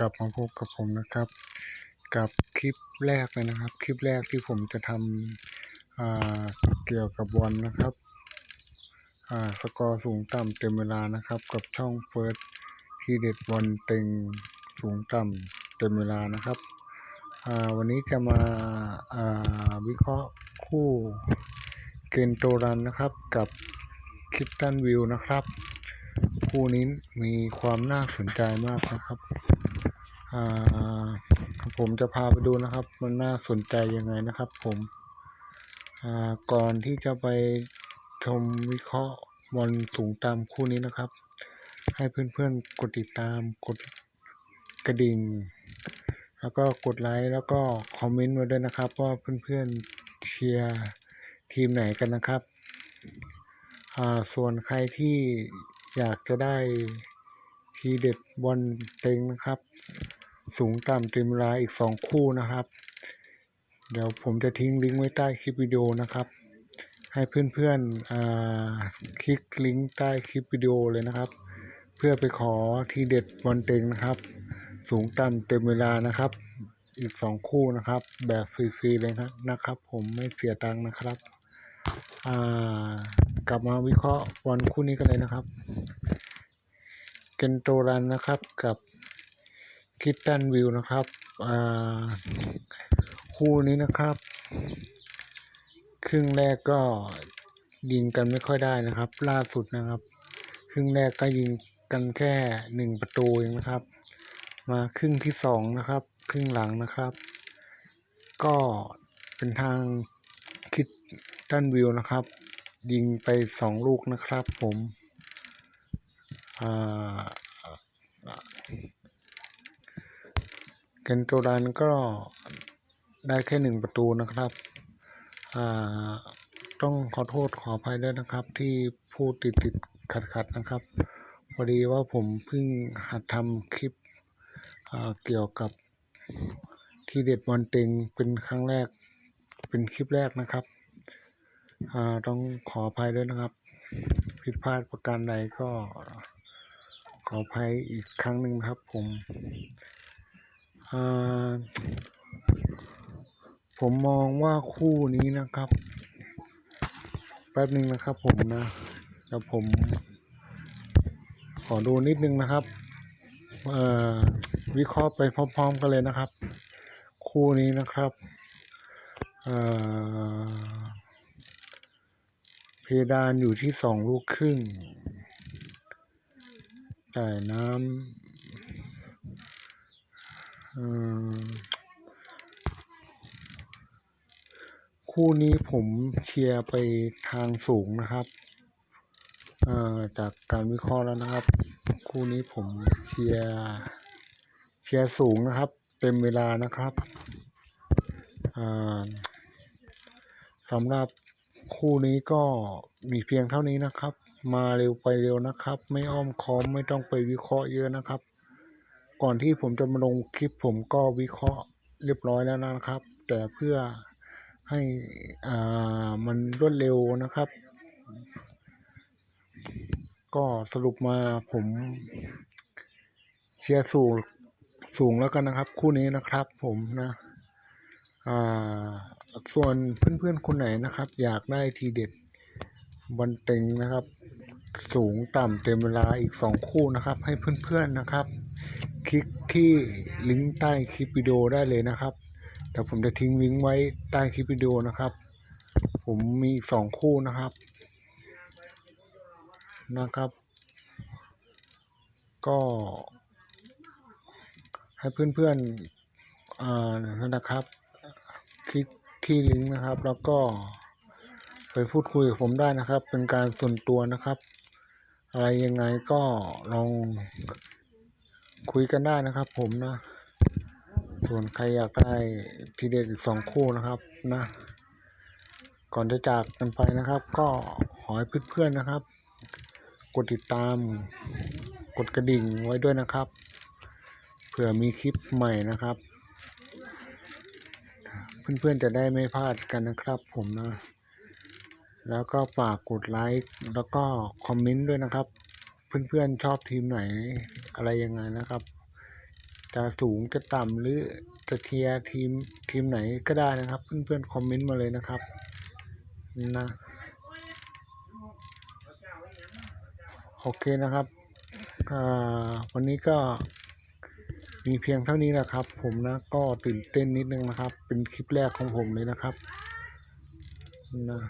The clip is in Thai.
กลับมาพบกับผมนะครับ กับคลิปแรกเลยนะครับ คลิปแรกที่ผมจะทำเกี่ยวกับบอลนะครับสกอร์สูงต่ำเต็มเวลานะครับ กับช่องเฟิร์สทีเด็ดบอลเต็งสูงต่ำเต็มเวลานะครับวันนี้จะมาาวิเคราะห์คู่เกนโตรันนะครับ กับคิตตันวิวนะครับ คู่นี้มีความน่าสนใจมากนะครับ ผมจะพาไปดูนะครับ มันน่าสนใจยังไงนะครับ ผมอ่าก่อนที่จะไปชมวิเคราะห์บอลสูงตามคู่นี้นะครับ ให้เพื่อนๆกดติดตามกดกระดิ่ง แล้วก็กดไลค์แล้วก็คอมเมนต์มาด้วยนะครับว่าเพื่อนๆเชียร์ทีมไหนกันนะครับอ่าส่วนใครที่อยากจะได้ทีเด็ดบอลเต็งนะครับ สูงต่ำเต็มเวลาอีกสองคู่นะครับ เดี๋ยวผมจะทิ้งลิงก์ไว้ใต้คลิปวิดีโอนะครับ ให้เพื่อนๆคลิกลิงก์ใต้คลิปวิดีโอเลยนะครับ เพื่อไปขอทีเด็ดบอลเต็งนะครับ สูงต่ำเต็มเวลานะครับ อีกสองคู่นะครับ แบบฟรีๆเลยครับนะครับ ผมไม่เสียตังค์นะครับกลับมาวิเคราะห์บอลคู่นี้กันเลยนะครับเกนโตรันนะครับกับ คิตตันวิวนะครับคู่นี้นะครับ ครึ่งแรกก็ยิงกันไม่ค่อยได้นะครับ ล่าสุดนะครับ ครึ่งแรกก็ยิงกันแค่หนึ่งประตูเองนะครับ มาครึ่งที่สองนะครับ ครึ่งหลังนะครับ ก็เป็นทางคิดตันวิวนะครับ ยิงไปสองลูกนะครับผมอ่า เกนโตรันก็ได้แค่หนึ่งประตูนะครับต้องขอโทษขออภัยด้วยนะครับ ที่พูดติดติดขัดขัดนะครับ พอดีว่าผมเพิ่งหัดทำคลิปเกี่ยวกับที่เด็ดบอลเต็งเป็นครั้งแรกเป็นคลิปแรกนะครับต้องขออภัยด้วยนะครับ ผิดพลาดประการใดก็ขออภัยอีกครั้งหนึ่งครับผม ผมมองว่าคู่นี้นะครับ แป๊บหนึ่งนะครับผมนะแล้วผม ขอดูนิดนึงนะครับวิเคราะห์ไปพร้อมๆกันเลยนะครับ คู่นี้นะครับเพดานอยู่ที่สองลูกครึ่งแต่น้ำ คู่นี้ผมเชียร์ไปทางสูงนะครับจากการวิเคราะห์แล้วนะครับ คู่นี้ผมเชียร์เชียร์สูงนะครับ เต็มเวลานะครับสำหรับคู่นี้ก็มีเพียงเท่านี้นะครับ มาเร็วไปเร็วนะครับ ไม่อ้อมค้อมไม่ต้องไปวิเคราะห์เยอะนะครับ ก่อนที่ผมจะมาลงคลิปผมก็วิเคราะห์เรียบร้อยแล้วนะครับ แต่เพื่อให้อ่ามันรวดเร็วนะครับ ก็สรุปมาผมเชียร์สูงสูงแล้วกันนะครับ คู่นี้นะครับ ผมนะอ่าส่วนเพื่อนๆคนไหนนะครับ อยากได้ทีเด็ดบอลเต็งนะครับ สูงต่ำเต็มเวลาอีกสองคู่นะครับ ให้เพื่อนๆนะครับ คลิกที่ลิงก์ใต้คลิปวิดีโอได้เลยนะครับเดี๋ยวผมจะทิ้งลิงก์ไว้ใต้คลิปวิดีโอนะครับ ผมมีสองคู่นะครับนะครับ ก็ให้เพื่อนๆอ่านนะครับ คลิกที่ลิงก์นะครับ แล้วก็ไปพูดคุยกับผมได้นะครับ เป็นการส่วนตัวนะครับ อะไรยังไงก็ลอง คุยกันได้นะครับ ผมนะ ส่วนใครอยากได้ทีเด็ดอีกสองคู่นะครับนะ ก่อนจะจากกันไปนะครับ ก็ขอให้เพื่อนๆนะครับ กดติดตาม กดกระดิ่งไว้ด้วยนะครับ เผื่อมีคลิปใหม่นะครับ เพื่อนๆจะได้ไม่พลาดกันนะครับ ผมนะแล้วก็ฝากกดไลค์แล้วก็คอมเมนต์ด้วยนะครับ เพื่อนๆชอบทีมไหน อะไรยังไงนะครับ จะสูงจะต่ำหรือจะเทียร์ทีมทีมไหนก็ได้นะครับ เพื่อนๆคอมเมนต์มาเลยนะครับนะโอเคนะครับอ่าวันนี้ก็มีเพียงเท่านี้นะครับ ผมนะก็ตื่นเต้นนิดนึงนะครับ เป็นคลิปแรกของผมเลยนะครับนะ